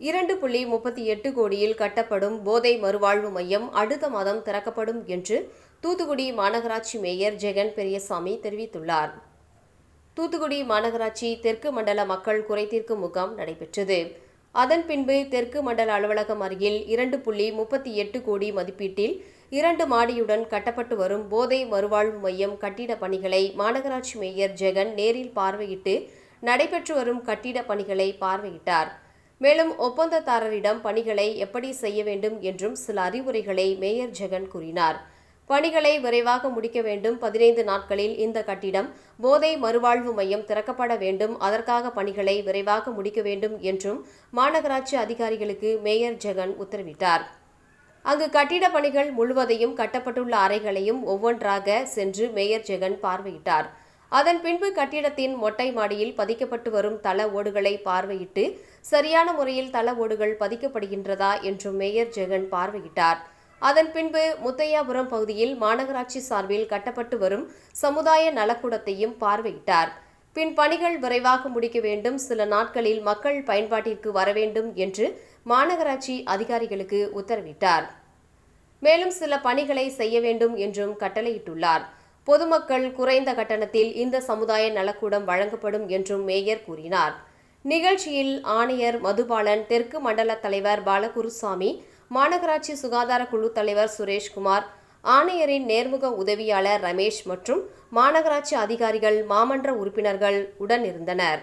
இரண்டு புள்ளி முப்பத்தி எட்டு கோடியில் கட்டப்படும் போதை மறுவாழ்வு மையம் அடுத்த மாதம் திறக்கப்படும் என்று தூத்துக்குடி மாநகராட்சி மேயர் ஜெகன் பெரியசாமி தெரிவித்துள்ளார். தூத்துக்குடி மாநகராட்சி தெற்கு மண்டல மக்கள் குறைதீர்க்கும் முகாம் நடைபெற்றது. அதன் பின்பு தெற்கு மண்டல அலுவலகம் அருகில் இரண்டு புள்ளி முப்பத்தி எட்டு கோடி மதிப்பீட்டில் இரண்டு மாடியுடன் கட்டப்பட்டு வரும் போதை மறுவாழ்வு மையம் கட்டிட பணிகளை மாநகராட்சி மேயர் ஜெகன் நேரில் பார்வையிட்டு நடைபெற்று வரும் கட்டிட பணிகளை பார்வையிட்டார். மேலும் ஒப்பந்ததாரரிடம் பணிகளை எப்படி செய்ய வேண்டும் என்றும் சில அறிவுரைகளை மேயர் ஜெகன் கூறினார். பணிகளை விரைவாக முடிக்க வேண்டும். பதினைந்து நாட்களில் இந்த கட்டிடம் போதை மறுவாழ்வு மையம் திறக்கப்பட வேண்டும். அதற்காக பணிகளை விரைவாக முடிக்க வேண்டும் என்றும் மாநகராட்சி அதிகாரிகளுக்கு மேயர் ஜெகன் உத்தரவிட்டார். அங்கு கட்டிட பணிகள் முழுவதையும் கட்டப்பட்டுள்ள அறைகளையும் ஒவ்வொன்றாக சென்று மேயர் ஜெகன் பார்வையிட்டார். அதன் பின்பு கட்டிடத்தின் மொட்டை மாடியில் பதிக்கப்பட்டு வரும் தள ஓடுகளை பார்வையிட்டு சரியான முறையில் தள ஓடுகள் பதிக்கப்படுகின்றதா என்றும் மேயர் ஜெகன் பார்வையிட்டார். அதன் பின்பு முத்தையாபுரம் பகுதியில் மாநகராட்சி சார்பில் கட்டப்பட்டு வரும் சமுதாய நலக்கூடத்தையும் பார்வையிட்டார். பின் பணிகள் விரைவாக முடிக்க வேண்டும் சில நாட்களில் மக்கள் பயன்பாட்டிற்கு வர வேண்டும் என்று மாநகராட்சி அதிகாரிகளுக்கு உத்தரவிட்டார். மேலும் சில பணிகளை செய்ய வேண்டும் என்றும் கட்டளையிட்டுள்ளார். பொதுமக்கள் குறைந்த கட்டணத்தில் இந்த சமுதாய நலக்கூடம் வழங்கப்படும் என்றும் மேயர் கூறினார். நிகழ்ச்சியில் ஆணையர் மதுபாலன் தெற்கு மண்டல தலைவர் பாலகுருசாமி மாநகராட்சி சுகாதார குழு தலைவர் சுரேஷ்குமார் ஆணையரின் நேர்முக உதவியாளர் ரமேஷ் மற்றும் மாநகராட்சி அதிகாரிகள் மாமன்ற உறுப்பினர்கள் உடன் இருந்தனர்.